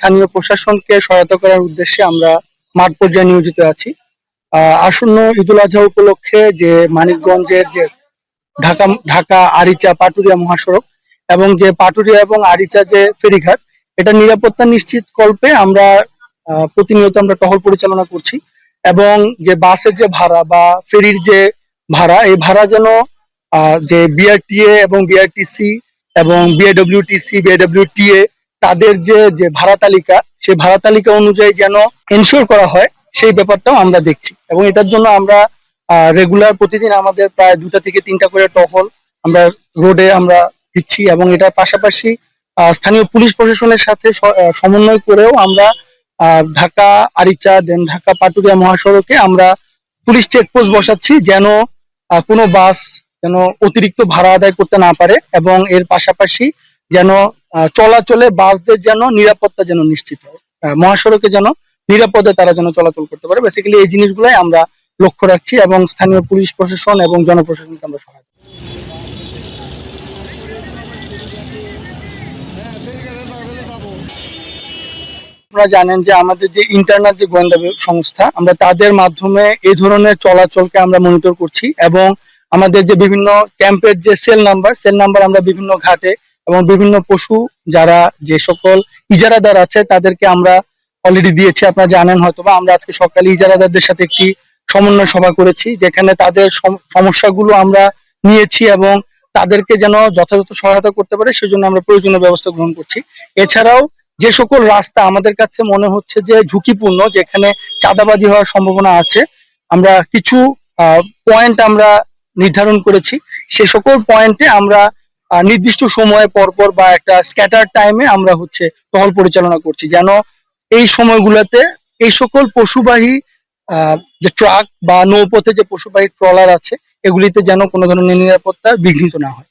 স্থানীয় প্রশাসনকে সহায়তা করার উদ্দেশ্যে আমরা মাঠ পর্যায়ে নিয়োজিত আছি। আসন্ন ঈদুল আজহা উপলক্ষে যে মানিকগঞ্জের যে ঢাকা ঢাকা আরিচা পাটুরিয়া মহাসড়ক এবং যে পাটুরিয়া এবং আরিচা যে ফেরিঘাট, এটা নিরাপত্তা নিশ্চিত কল্পে আমরা প্রতিনিয়ত আমরা টহল পরিচালনা করছি এবং যে বাসের যে ভাড়া বা ফেরির যে ভাড়া, এই ভাড়া যেন যে বিআরটিএ এবং বিআরটিসি এবং বিএডব্লিউটিসি বিএডব্লিউটিএ তাদের যে যে ভাড়া তালিকা, সেই ভাড়া তালিকা অনুযায়ী যেন এনশিওর করা হয়, সেই ব্যাপারটাও আমরা দেখছি। এবং এটার জন্য আমরা রেগুলার প্রতিদিন আমাদের প্রায় দুটা থেকে তিনটা করে টহল আমরা রোডে আমরা দিচ্ছি এবং এটার পাশাপাশি স্থানীয় পুলিশ প্রশাসনের সাথে সমন্বয় করেও আমরা ঢাকা আরিচা দেন ঢাকা পাটুরিয়া মহাসড়কে আমরা পুলিশ চেকপোস্ট বসাচ্ছি যেন কোনো বাস যেন অতিরিক্ত ভাড়া আদায় করতে না পারে এবং এর পাশাপাশি যেন চলাচলে বাসদের যেন নিরাপত্তা যেন নিশ্চিত হয়। মহাসড়কে যেন নিরাপদে তারা যেন চলাচল করতে পারে। বেসিক্যালি এই জিনিসগুলাই আমরা লক্ষ্য রাখছি এবং স্থানীয় পুলিশ প্রশাসন এবং জনপ্রশাসনকে আমরা সহায়তা আপনারা জানেন যে আমাদের যে ইন্টারনাল যে গোয়েন্দা সংস্থা, আমরা তাদের মাধ্যমে এই ধরনের চলাচলকে আমরা মনিটর করছি এবং আমাদের যে বিভিন্ন ক্যাম্পের যে সেল নাম্বার সেল নাম্বার আমরা বিভিন্ন ঘাটে এবং বিভিন্ন পশু যারা যে সকল ইজারাদার আছে, তাদেরকে আমরা অলরেডি দিয়েছি। আপনারা জানেন হয়তোবা, আমরা আজকে সকালে ইজারাদারদের সাথে একটি সমন্বয় সভা করেছি, যেখানে তাদের সম- সমস্যাগুলো আমরা নিয়েছি এবং তাদেরকে যেন যথাযথ সহায়তা করতে পারে, সেজন্য আমরা প্রয়োজনীয় ব্যবস্থা গ্রহণ করছি। এছাড়াও যে সকল রাস্তা, আমাদের কাছে মনে হচ্ছে যে ঝুঁকিপূর্ণ, যেখানে চাঁদাবাজি হওয়ার সম্ভাবনা আছে, আমরা কিছু পয়েন্ট আমরা নির্ধারণ করেছি। সে সকল পয়েন্টে আমরা নির্দিষ্ট সময়ে পরপর বা একটা স্ক্যাটার টাইমে আমরা হচ্ছে টহল পরিচালনা করছি। যেন এই সময়গুলোতে এই সকল পশুবাহী যে ট্রাক বা নৌপথে যে পশুবাহী ট্রলার আছে, এগুলিতে যেন কোনো ধরনের নিরাপত্তা বিঘ্নিত না হয়।